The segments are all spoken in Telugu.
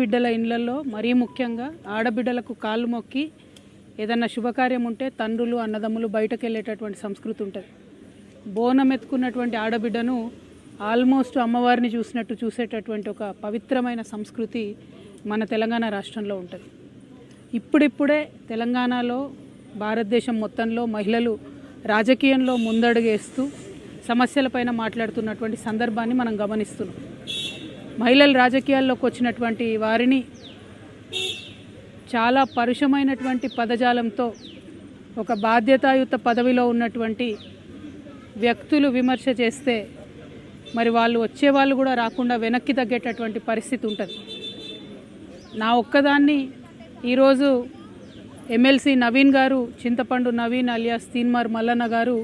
బిడ్డల ఇండ్లలో మరీ ముఖ్యంగా ఆడబిడ్డలకు కాళ్ళు మొక్కి ఏదన్నా శుభకార్యం ఉంటే తండ్రులు అన్నదమ్ములు బయటకు వెళ్ళేటటువంటి సంస్కృతి ఉంటుంది. బోనం ఎత్తుకున్నటువంటి ఆడబిడ్డను ఆల్మోస్ట్ అమ్మవారిని చూసినట్టు చూసేటటువంటి ఒక పవిత్రమైన సంస్కృతి మన తెలంగాణ రాష్ట్రంలో ఉంటుంది. ఇప్పుడిప్పుడే తెలంగాణలో భారతదేశం మొత్తంలో మహిళలు రాజకీయంలో ముందడుగేస్తూ సమస్యలపైన మాట్లాడుతున్నటువంటి సందర్భాన్ని మనం గమనిస్తున్నాం. మహిళలు రాజకీయాల్లోకి వచ్చినటువంటి వారిని చాలా పరుషమైనటువంటి పదజాలంతో ఒక బాధ్యతాయుత పదవిలో ఉన్నటువంటి వ్యక్తులు విమర్శ చేస్తే మరి వాళ్ళు వచ్చేవాళ్ళు కూడా రాకుండా వెనక్కి తగ్గేటటువంటి పరిస్థితి ఉంటుంది. నా ఒక్కదాన్ని ఈరోజు ఎమ్మెల్సీ నవీన్ గారు చింతపండు నవీన్ అలియాస్ తీన్మార్ మల్లన్న గారు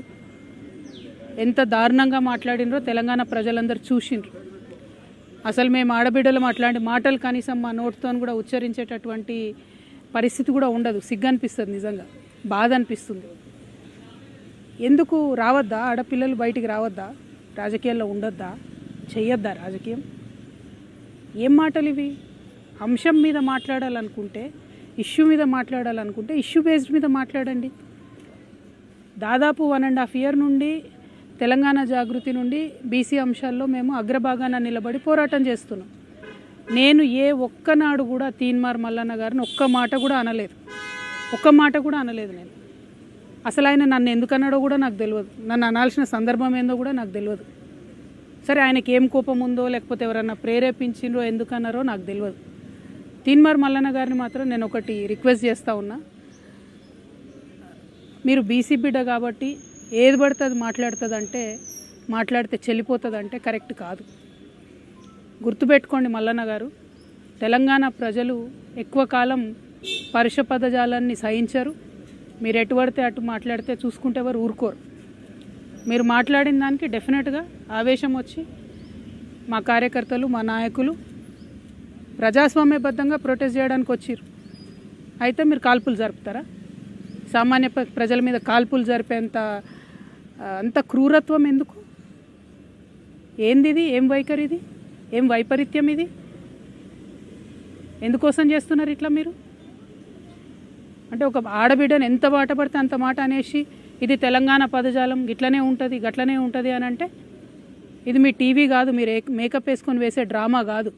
ఎంత దారుణంగా మాట్లాడినరో తెలంగాణ ప్రజలందరూ చూసిండ్రు. అసలు మేము ఆడబిడ్డలు అట్లాంటి మాటలు కనీసం మా నోటితో కూడా ఉచ్చరించేటటువంటి పరిస్థితి కూడా ఉండదు. సిగ్గు అనిపిస్తుంది నిజంగా. బాధ అనిపిస్తుంది ఎందుకు రావద్దా? ఆడపిల్లలు బయటికి రావద్దా? రాజకీయాల్లో ఉండొద్దా? చెయ్యొద్దా రాజకీయం? ఏం మాటలు ఇవి? అంశం మీద మాట్లాడాలనుకుంటే ఇష్యూ మీద మాట్లాడాలనుకుంటే ఇష్యూ బేస్డ్ మీద మాట్లాడండి. దాదాపు వన్ అండ్ హాఫ్ ఇయర్ నుండి తెలంగాణ జాగృతి నుండి బీసీ అంశాల్లో మేము అగ్రభాగాన నిలబడి పోరాటం చేస్తున్నాం. నేను ఏ ఒక్కనాడు కూడా తీన్మార్ మల్లన్న గారిని ఒక్క మాట కూడా అనలేదు. ఒక్క మాట కూడా అనలేదు నేను. అసలు ఆయన నన్ను ఎందుకు అన్నాడో కూడా నాకు తెలియదు. నన్ను అనాల్సిన సందర్భం ఏందో కూడా నాకు తెలియదు. సరే ఆయనకి ఏం కోపం ఉందో లేకపోతే ఎవరన్నా ప్రేరేపించిండ్రో ఎందుకన్నారో నాకు తెలియదు. తీన్మార్ మల్లన్న గారిని మాత్రం నేను ఒకటి రిక్వెస్ట్ చేస్తూ ఉన్నా. మీరు బీసీ బిడ్డ కాబట్టి ఏది పడుతుంది మాట్లాడుతుంది అంటే మాట్లాడితే చెల్లిపోతుంది అంటే కరెక్ట్ కాదు. గుర్తుపెట్టుకోండి మల్లన్న గారు తెలంగాణ ప్రజలు ఎక్కువ కాలం పరుష పదజాలాన్ని సహించరు. మీరు ఎటు పడితే అటు మాట్లాడితే చూసుకుంటే ఎవరు ఊరుకోరు. మీరు మాట్లాడిన దానికి డెఫినెట్గా ఆవేశం వచ్చి మా కార్యకర్తలు మా నాయకులు ప్రజాస్వామ్యబద్ధంగా ప్రొటెస్ట్ చేయడానికి వచ్చిర్రు. అయితే మీరు కాల్పులు జరుపుతారా? సామాన్య ప్ర- ప్రజల మీద కాల్పులు జరిపేంత అంత క్రూరత్వం ఎందుకు? ఏంది ఇది ఏం వైఖరి ఇది ఏం వైపరీత్యం ఇది? ఎందుకోసం చేస్తున్నారు ఇట్లా మీరు? అంటే ఒక ఆడబిడ్డను ఎంత మాట పడితే అంత మాట అనేసి ఇది తెలంగాణ పదజాలం ఇట్లనే ఉంటుంది గట్లనే ఉంటుంది అని అంటే ఇది మీ టీవీ కాదు మీరు మేకప్ వేసుకొని వేసే డ్రామా కాదు.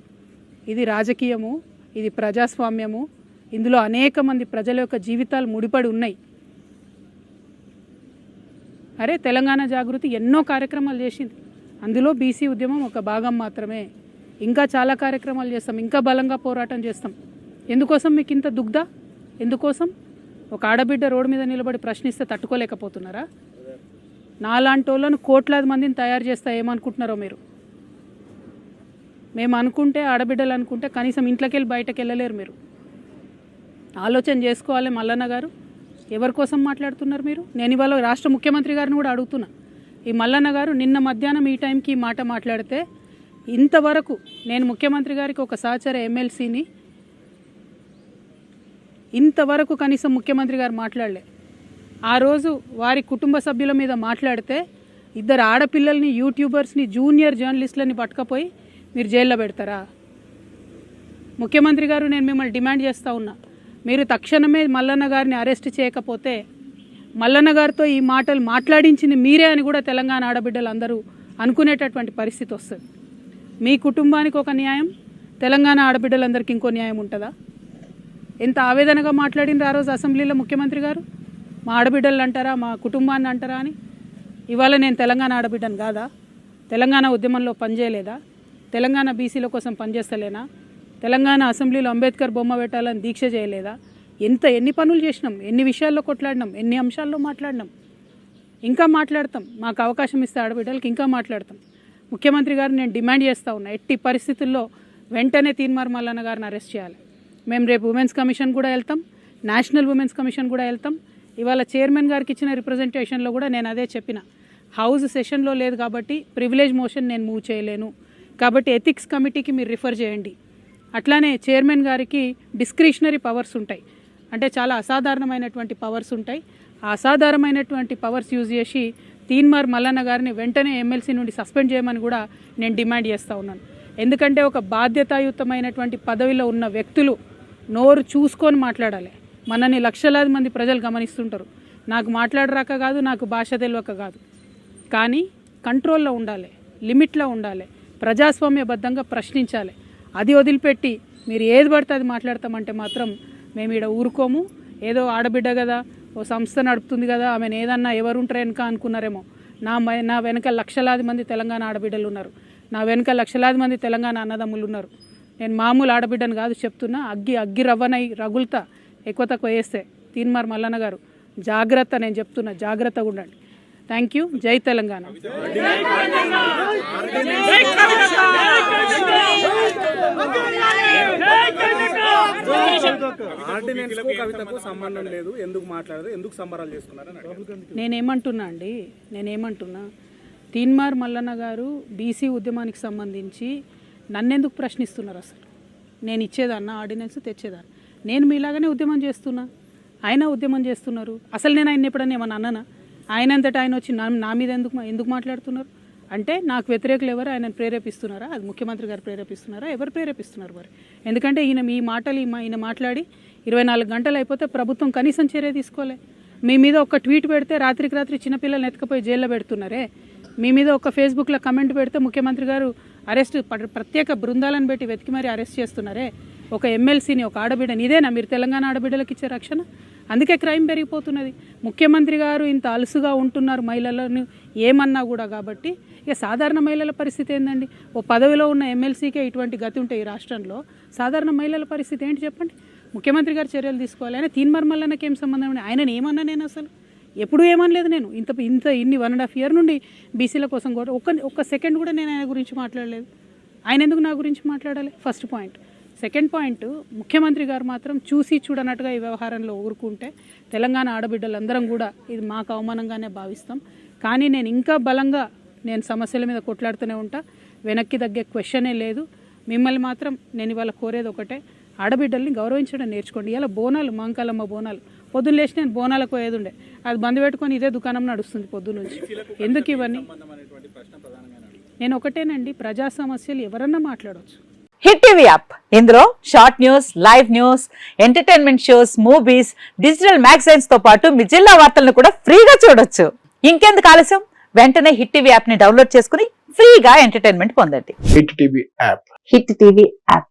ఇది రాజకీయము ఇది ప్రజాస్వామ్యము. ఇందులో అనేక మంది ప్రజల యొక్క జీవితాలు ముడిపడి ఉన్నాయి. అరే తెలంగాణ జాగృతి ఎన్నో కార్యక్రమాలు చేసింది. అందులో బీసీ ఉద్యమం ఒక భాగం మాత్రమే. ఇంకా చాలా కార్యక్రమాలు చేస్తాం. ఇంకా బలంగా పోరాటం చేస్తాం. ఎందుకోసం మీకు ఇంత దుగ్ధ? ఎందుకోసం? ఒక ఆడబిడ్డ రోడ్డు మీద నిలబడి ప్రశ్నిస్తే తట్టుకోలేకపోతున్నారా? నాలాంటి వాళ్ళను కోట్లాది మందిని తయారు చేస్తా ఏమనుకుంటున్నారో మీరు? మేము అనుకుంటే ఆడబిడ్డలు అనుకుంటే కనీసం ఇంట్లోకి వెళ్ళి బయటకు వెళ్ళలేరు మీరు. ఆలోచన చేసుకోవాలి మల్లన్న గారు. ఎవరి కోసం మాట్లాడుతున్నారు మీరు? నేను ఇవాళ రాష్ట్ర ముఖ్యమంత్రి గారిని కూడా అడుగుతున్నా. ఈ మల్లన్న గారు నిన్న మధ్యాహ్నం ఈ టైంకి ఈ మాట మాట్లాడితే ఇంతవరకు నేను ముఖ్యమంత్రి గారికి ఒక సహచర ఎమ్మెల్సీని ఇంతవరకు కనీసం ముఖ్యమంత్రి గారు మాట్లాడలే. ఆ రోజు వారి కుటుంబ సభ్యుల మీద మాట్లాడితే ఇద్దరు ఆడపిల్లల్ని యూట్యూబర్స్ని జూనియర్ జర్నలిస్టులని పట్టుకపోయి మీరు జైల్లో పెడతారా? ముఖ్యమంత్రి గారు నేను మిమ్మల్ని డిమాండ్ చేస్తూ ఉన్నా. మీరు తక్షణమే మల్లన్న గారిని అరెస్ట్ చేయకపోతే మల్లన్న గారితో ఈ మాటలు మాట్లాడించింది మీరే అని కూడా తెలంగాణ ఆడబిడ్డలు అందరూ అనుకునేటటువంటి పరిస్థితి వస్తుంది. మీ కుటుంబానికి ఒక న్యాయం తెలంగాణ ఆడబిడ్డలందరికీ ఇంకో న్యాయం ఉంటుందా? ఎంత ఆవేదనగా మాట్లాడినారు ఆ రోజు అసెంబ్లీలో ముఖ్యమంత్రి గారు? మా ఆడబిడ్డలు అంటారా మా కుటుంబాన్ని అంటారా అని? ఇవాళ నేను తెలంగాణ ఆడబిడ్డను కాదా? తెలంగాణ ఉద్యమంలో పనిచేయలేదా? తెలంగాణ బీసీల కోసం పనిచేస్తలేనా? తెలంగాణ అసెంబ్లీలో అంబేద్కర్ బొమ్మ పెట్టాలని దీక్ష చేయలేదా? ఎంత ఎన్ని పనులు చేసినాం? ఎన్ని విషయాల్లో కొట్లాడినాం? ఎన్ని అంశాల్లో మాట్లాడినాం? ఇంకా మాట్లాడతాం. మాకు అవకాశం ఇస్తే ఆడబిడ్డలకి ఇంకా మాట్లాడతాం. ముఖ్యమంత్రి గారు నేను డిమాండ్ చేస్తూ ఉన్నా. ఎట్టి పరిస్థితుల్లో వెంటనే తీన్మార్ మల్లన్న గారిని అరెస్ట్ చేయాలి. మేము రేపు ఉమెన్స్ కమిషన్ కూడా వెళ్తాం. నేషనల్ ఉమెన్స్ కమిషన్ కూడా వెళ్తాం. ఇవాళ చైర్మన్ గారికి ఇచ్చిన రిప్రజెంటేషన్లో కూడా నేను అదే చెప్పిన. హౌస్ సెషన్లో లేదు కాబట్టి ప్రివిలేజ్ మోషన్ నేను మూవ్ చేయలేను. కాబట్టి ఎథిక్స్ కమిటీకి మీరు రిఫర్ చేయండి. అట్లానే చైర్మన్ గారికి డిస్క్రిషనరీ పవర్స్ ఉంటాయి. అంటే చాలా అసాధారణమైనటువంటి పవర్స్ ఉంటాయి. ఆ అసాధారణమైనటువంటి పవర్స్ యూజ్ చేసి తీన్మార్ మల్లన్న గారిని వెంటనే ఎమ్మెల్సీ నుండి సస్పెండ్ చేయమని కూడా నేను డిమాండ్ చేస్తూ ఉన్నాను. ఎందుకంటే ఒక బాధ్యతాయుతమైనటువంటి పదవిలో ఉన్న వ్యక్తులు నోరు చూసుకొని మాట్లాడాలి. మనని లక్షలాది మంది ప్రజలు గమనిస్తుంటారు. నాకు మాట్లాడరాక కాదు నాకు భాష తెలియక కాదు. కానీ కంట్రోల్లో ఉండాలి లిమిట్లో ఉండాలి ప్రజాస్వామ్యబద్ధంగా ప్రశ్నించాలి. అది వదిలిపెట్టి మీరు ఏది పడితే అది మాట్లాడతామంటే మాత్రం మేము ఇక్కడ ఊరుకోము. ఏదో ఆడబిడ్డ కదా ఓ సంస్థ నడుపుతుంది కదా ఆమెను ఏదన్నా ఎవరు ఉంటారు వెనక అనుకున్నారేమో. నా నా వెనక లక్షలాది మంది తెలంగాణ ఆడబిడ్డలు ఉన్నారు. నా వెనక లక్షలాది మంది తెలంగాణ అన్నదమ్ములు ఉన్నారు. నేను మామూలు ఆడబిడ్డను కాదు చెప్తున్నా అగ్గి అగ్గి రవ్వనై రగులుతా ఎక్కువ తక్కువ వేస్తే తీన్మార్ మల్లన్న గారు జాగ్రత్త నేను చెప్తున్నా జాగ్రత్తగా ఉండండి. Thank you. జై తెలంగాణ. ఆర్డినెన్స్కు కవితకు సంబంధం లేదు ఎందుకు మాట్లాడదు ఎందుకు సంబరాలు చేసుకున్నారని అడిగారు. నేనేమంటున్నా అండి నేనేమంటున్నా. తీన్మార్ మల్లన్న గారు బీసీ ఉద్యమానికి సంబంధించి నన్నెందుకు ప్రశ్నిస్తున్నారు అసలు? నేను ఇచ్చేదాన్న ఆర్డినెన్స్ తెచ్చేదాన్ని. నేను మీలాగానే ఉద్యమం చేస్తున్నా. ఆయన ఉద్యమం చేస్తున్నారు. అసలు నేను ఆయన ఎప్పుడన్నా ఏమన్నా అన్నానా? ఆయన అంతటా ఆయన వచ్చి నా నా మీద ఎందుకు ఎందుకు మాట్లాడుతున్నారు? అంటే నాకు వ్యతిరేకులు ఎవరు? ఆయనను ప్రేరేపిస్తున్నారా? అది ముఖ్యమంత్రి గారు ప్రేరేపిస్తున్నారా? ఎవరు ప్రేరేపిస్తున్నారు మరి? ఎందుకంటే ఈయన మీ మాటలు ఈయన మాట్లాడి ఇరవై నాలుగు గంటలు అయిపోతే ప్రభుత్వం కనీసం చర్య తీసుకోలే. మీ మీద ఒక ట్వీట్ పెడితే రాత్రికి రాత్రి చిన్నపిల్లల్ని ఎత్తుకపోయి జైల్లో పెడుతున్నారే? మీ మీద ఒక ఫేస్బుక్లో కమెంట్ పెడితే ముఖ్యమంత్రి గారు అరెస్ట్ ప్రత్యేక బృందాలను పెట్టి వెతికి మరీ అరెస్ట్ చేస్తున్నారే? ఒక ఎమ్మెల్సీని ఒక ఆడబిడ్డని ఇదేనా? మీరు తెలంగాణ ఆడబిడ్డలకు ఇచ్చే రక్షణ? అందుకే క్రైమ్ పెరిగిపోతున్నది. ముఖ్యమంత్రి గారు ఇంత అలుసుగా ఉంటున్నారు మహిళలను ఏమన్నా కూడా కాబట్టి ఇక సాధారణ మహిళల పరిస్థితి ఏందండి? ఓ పదవిలో ఉన్న ఎమ్మెల్సీకే ఇటువంటి గతి ఉంటే ఈ రాష్ట్రంలో సాధారణ మహిళల పరిస్థితి ఏంటి చెప్పండి? ముఖ్యమంత్రి గారు చర్యలు తీసుకోవాలి ఆయన తీన్మర్మల్లకి ఏం సంబంధం ఆయన ఏమన్నా నేను అసలు? ఎప్పుడు ఏమనలేదు నేను. ఇంత ఇంత ఇన్ని వన్ అండ్ హాఫ్ ఇయర్ నుండి బీసీల కోసం కూడా ఒక్క ఒక్క సెకండ్ కూడా నేను ఆయన గురించి మాట్లాడలేదు. ఆయన ఎందుకు నా గురించి మాట్లాడాలి? ఫస్ట్ పాయింట్ సెకండ్ పాయింట్ ముఖ్యమంత్రి గారు మాత్రం చూసి చూడనట్టుగా ఈ వ్యవహారంలో ఊరుకుంటే తెలంగాణ ఆడబిడ్డలందరం కూడా ఇది మాకు అవమానంగానే భావిస్తాం. కానీ నేను ఇంకా బలంగా నేను సమస్యల మీద కొట్లాడుతూనే ఉంటా. వెనక్కి తగ్గే క్వశ్చనే లేదు. మిమ్మల్ని మాత్రం నేను ఇవాళ కోరేది ఒకటే. ఆడబిడ్డల్ని గౌరవించడం నేర్చుకోండి. ఇలా బోనాలు మాంకాలమ్మ బోనాలు. పొద్దున్న లేచి నేను బోనాలకు పోయేది ఉండే అది బంద్ పెట్టుకొని ఇదే దుకాణం నడుస్తుంది పొద్దున్న నుంచి. ఎందుకు ఇవన్నీ. నేను ఒకటేనండి ప్రజా సమస్యలు ఎవరన్నా మాట్లాడవచ్చు హిట్ టీవీ యాప్. ఇందులో short news live news entertainment shows movies digital మ్యాగజైన్స్తో పాటు మీ జిల్లా వార్తలను కూడా ఫ్రీగా చూడొచ్చు. ఇంకెందుకు ఆలస్యం? వెంటనే హిట్ టీవీ యాప్ని డౌన్లోడ్ చేసుకుని ఫ్రీగా ఎంటర్టైన్మెంట్ పొందండి. Hit TV app. Hit TV app.